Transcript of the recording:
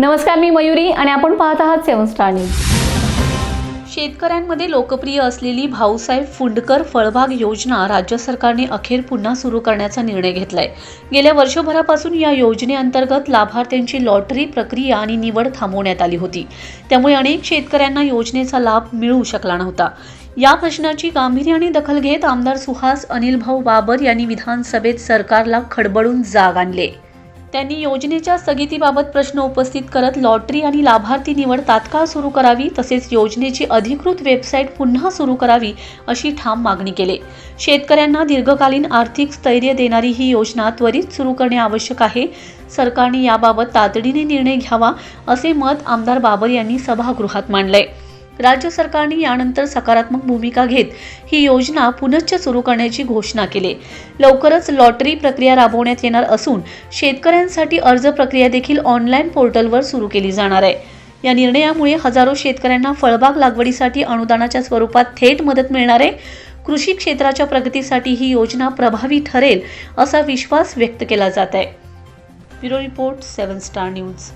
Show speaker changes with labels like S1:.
S1: नमस्कार मी मयुरी आणि आपण पाहत आहात सेवन स्टार न्यूज.
S2: शेतकऱ्यांमध्ये लोकप्रिय असलेली भाऊसाहेब फुंडकर फळबाग योजना राज्य सरकारने अखेर पुन्हा सुरू करण्याचा निर्णय घेतलाय. गेल्या वर्षभरापासून या योजनेअंतर्गत लाभार्थ्यांची लॉटरी प्रक्रिया आणि निवड थांबवण्यात आली होती. त्यामुळे अनेक शेतकऱ्यांना योजनेचा लाभ मिळू शकला नव्हता. या प्रश्नाची गांभीर्याने दखल घेत आमदार सुहास अनिलभाऊ बाबर यांनी विधानसभेत सरकारला खडबडून जाग आणले. त्यांनी योजनेच्या स्थगितीबाबत प्रश्न उपस्थित करत लॉटरी आणि लाभार्थी निवड तात्काळ सुरू करावी तसेच योजनेची अधिकृत वेबसाईट पुन्हा सुरू करावी अशी ठाम मागणी केली. शेतकऱ्यांना दीर्घकालीन आर्थिक स्थैर्य देणारी ही योजना त्वरित सुरू करणे आवश्यक आहे. सरकारने याबाबत तातडीने निर्णय घ्यावा असे मत आमदार बाबर यांनी सभागृहात मांडलंय राज्य सरकारने यानंतर सकारात्मक भूमिका घेत ही योजना पुनश्च सुरू करण्याची घोषणा केली. लवकरच लॉटरी प्रक्रिया राबवण्यात येणार असून शेतकऱ्यांसाठी अर्ज प्रक्रिया देखील ऑनलाईन पोर्टलवर सुरू केली जाणार आहे. या निर्णयामुळे हजारो शेतकऱ्यांना फळबाग लागवडीसाठी अनुदानाच्या स्वरूपात थेट मदत मिळणार आहे. कृषी क्षेत्राच्या प्रगतीसाठी ही योजना प्रभावी ठरेल असा विश्वास व्यक्त केला जात आहे. Bureau report seven star news.